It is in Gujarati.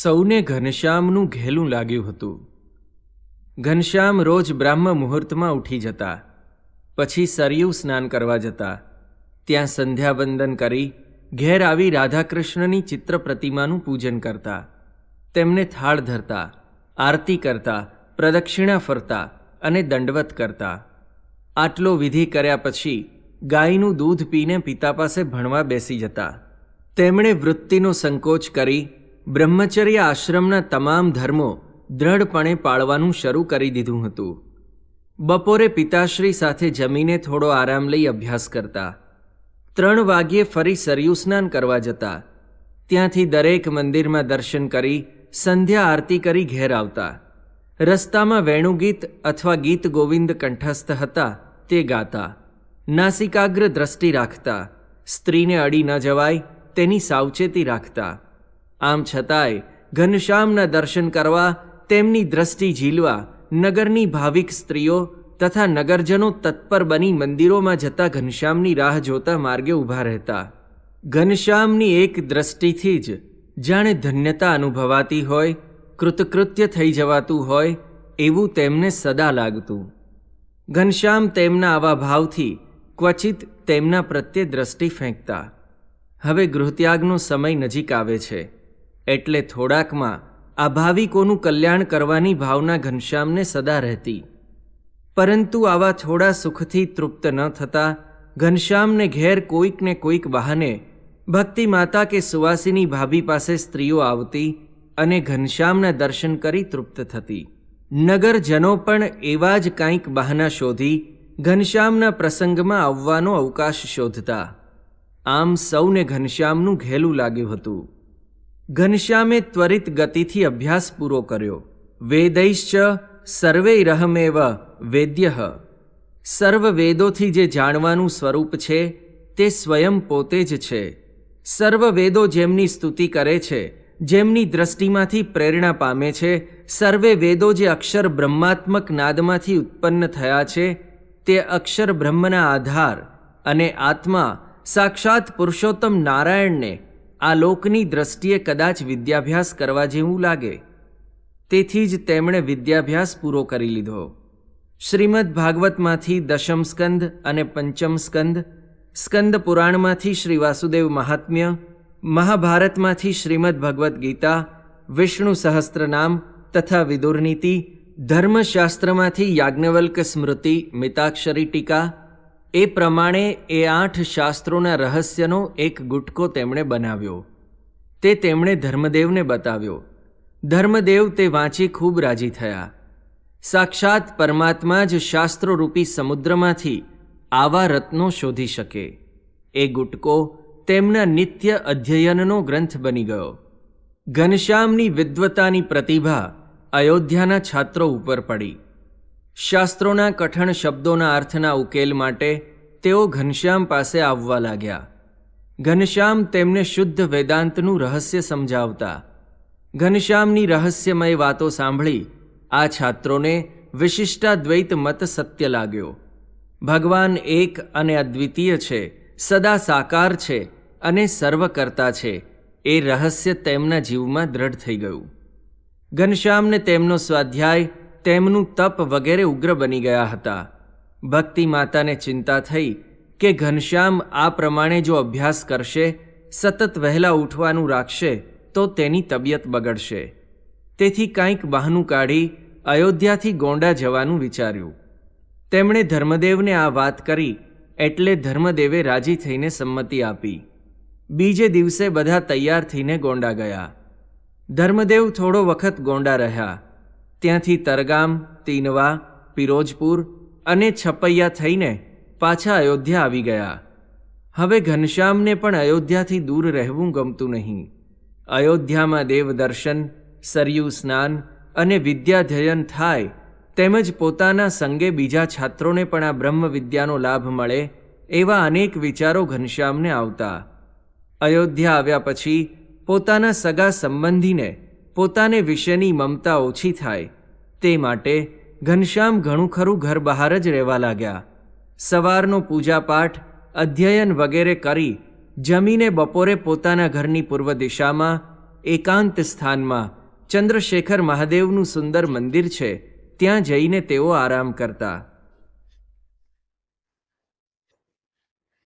સૌને ઘનશ્યામનું ઘેલું લાગ્યું હતું. ઘનશ્યામ રોજ બ્રાહ્મ મુહૂર્તમાં ઉઠી જતા, પછી સરયુ સ્નાન કરવા જતા, ત્યાં સંધ્યાવંદન કરી, ઘેર આવી રાધાકૃષ્ણની ચિત્ર પ્રતિમાનું પૂજન કરતા, તેમને થાળ ધરતા, આરતી કરતા, પ્રદક્ષિણા ફરતા અને દંડવત કરતા. આટલો વિધિ કર્યા પછી ગાયનું દૂધ પીને પિતા પાસે ભણવા બેસી જતા. તેમણે વૃત્તિનો સંકોચ કરી બ્રહ્મચર્ય આશ્રમના તમામ ધર્મો દ્રઢપણે પાળવાનું શરૂ કરી દીધું હતું. બપોરે પિતાશ્રી સાથે જમીને થોડો આરામ લઈ અભ્યાસ કરતા. ત્રણ વાગ્યે ફરી સરયુ સ્નાન કરવા જતા. ત્યાંથી દરેક મંદિરમાં દર્શન કરી, સંધ્યા આરતી કરી ઘેર આવતા. રસ્તામાં વેણુગીત અથવા ગીત ગોવિંદ કંઠસ્થ હતા, તે ગાતા. નાસિકાગ્ર દ્રષ્ટિ રાખતા. સ્ત્રીને અડી ન જવાય, તેની સાવચેતી રાખતા. આમ છતાંય ઘનશ્યામના દર્શન કરવા, તેમની દ્રષ્ટિ ઝીલવા, નગરની ભાવિક સ્ત્રીઓ તથા નગરજનો તત્પર બની મંદિરોમાં જતા ઘનશ્યામની રાહ જોતા માર્ગે ઊભા રહેતા. ઘનશ્યામની એક દ્રષ્ટિથી જ જાણે ધન્યતા અનુભવાતી હોય, કૃતકૃત્ય થઈ જવાતું હોય, એવું તેમને સદા લાગતું. ઘનશ્યામ તેમના આવા ભાવથી ક્વચિત તેમના પ્રત્યે દ્રષ્ટિ ફેંકતા. હવે ગૃહત્યાગનો સમય નજીક આવે છે. એટલે થોડાકમાં આ ભાવિકોનું કલ્યાણ કરવાની ભાવના ઘનશ્યામને સદા રહેતી. પરંતુ આવા થોડા સુખથી તૃપ્ત ન થતા ઘનશ્યામને ઘેર કોઈકને કોઈક બહાને ભક્તિ માતા કે સુવાસીની ભાભી પાસે સ્ત્રીઓ આવતી અને ઘનશ્યામના દર્શન કરી તૃપ્ત થતી. નગરજનો પણ એવા જ કાંઈક બહાના શોધી ઘનશ્યામના પ્રસંગમાં આવવાનો અવકાશ શોધતા. આમ સૌને ઘનશ્યામનું ઘેલું લાગ્યું હતું. ઘનશ્યામે ત્વરિત ગતિથી અભ્યાસ પૂરો કર્યો. વેદૈશ્ચ સર્વૈરહમેવ વેદ્ય. સર્વ વેદોથી જે જાણવાનું સ્વરૂપ છે, તે સ્વયં પોતે જ છે. સર્વ વેદો જેમની સ્તુતિ કરે છે, જેમની દ્રષ્ટિમાંથી પ્રેરણા પામે છે, સર્વે વેદો જે અક્ષર બ્રહ્માત્મક નાદમાંથી ઉત્પન્ન થયા છે, તે અક્ષર બ્રહ્મના આધાર અને આત્મા સાક્ષાત પુરુષોત્તમ નારાયણને આ લોકની દ્રષ્ટિએ કદાચ વિદ્યાભ્યાસ કરવા જેવું લાગે. તેથી જ તેમણે વિદ્યાભ્યાસ પૂરો કરી લીધો. શ્રીમદ ભાગવતમાંથી દશમ સ્કંદ અને પંચમ સ્કંદ સ્કંદ પુરાણમાંથી શ્રી વાસુદેવ મહાત્મ્ય, મહાભારતમાંથી શ્રીમદ ભગવદ્ ગીતા, વિષ્ણુ સહસ્ત્રનામ તથા વિદુરનીતિ ધર્મશાસ્ત્રમાંથી યાજ્ઞવલ્ક સ્મૃતિ, મિતાક્ષરી ટીકા એ પ્રમાણે એ આઠ શાસ્ત્રોના રહસ્યનો એક ગુટકો તેમણે બનાવ્યો. તે તેમણે ધર્મદેવને બતાવ્યો. ધર્મદેવ તે વાંચી ખૂબ રાજી થયા. સાક્ષાત પરમાત્મા જ શાસ્ત્રોરૂપી સમુદ્રમાંથી આવા રત્નો શોધી શકે. એ ગુટકો તેમના નિત્ય અધ્યયનનો ગ્રંથ બની ગયો. ઘનશ્યામની વિદ્વતાની પ્રતિભા અયોધ્યાના છાત્રો ઉપર પડી. શાસ્ત્રોના કઠણ શબ્દોના અર્થના ઉકેલ માટે તેઓ ઘનશ્યામ પાસે આવવા લાગ્યા. ઘનશ્યામ તેમને શુદ્ધ વેદાંતનું રહસ્ય સમજાવતા. ઘનશ્યામની રહસ્યમય વાતો સાંભળી આ છાત્રોને વિશિષ્ટાદ્વૈત મત સત્ય લાગ્યો. ભગવાન એક અને અદ્વિતીય છે, સદા સાકાર છે અને સર્વકર્તા છે. એ રહસ્ય તેમના જીવમાં દ્રઢ થઈ ગયું. ઘનશ્યામને તેમનો સ્વાધ્યાય તેમનું તપ વગેરે ઉગ્ર બની ગયા હતા. ભક્તિ માતાને ચિંતા થઈ કે ઘનશ્યામ આ પ્રમાણે જો અભ્યાસ કરશે, સતત વહેલા ઉઠવાનું રાખશે, તો તેની તબિયત બગડશે. તેથી કાંઈક બહાનું કાઢી અયોધ્યાથી ગોંડા જવાનું વિચાર્યું. તેમણે ધર્મદેવને આ વાત કરી એટલે ધર્મદેવે રાજી થઈને સંમતિ આપી. બીજે દિવસે બધા તૈયાર થઈને ગોંડા ગયા. ધર્મદેવ થોડો વખત ગોંડા રહ્યા. ત્યાંથી તરગામ, તીનવા, પિરોજપુર અને છપૈયા થઈને પાછા અયોધ્યા આવી ગયા. હવે ઘનશ્યામને પણ અયોધ્યાથી દૂર રહેવું ગમતું નહીં. અયોધ્યામાં દેવદર્શન, સરયુ સ્નાન અને વિદ્યાધ્યયન થાય તેમજ પોતાના સંગે બીજા છાત્રોને પણ આ બ્રહ્મ વિદ્યાનો લાભ મળે એવા અનેક વિચારો ઘનશ્યામને આવતા. અયોધ્યા આવ્યા પછી પોતાના સગા સંબંધીને પોતાને વિશેની મમતા ઓછી થાય. તે માટે ઘનશ્યામ ઘણું ખરું ઘર બહાર જ રહેવા લાગ્યા. સવારનો પૂજાપાઠ, અધ્યયન વગેરે કરી, જમીને બપોરે પોતાના ઘરની પૂર્વ દિશામાં, એકાંત સ્થાનમાં, ચંદ્રશેખર મહાદેવનું સુંદર મંદિર છે, ત્યાં જઈને તેઓ આરામ કરતા.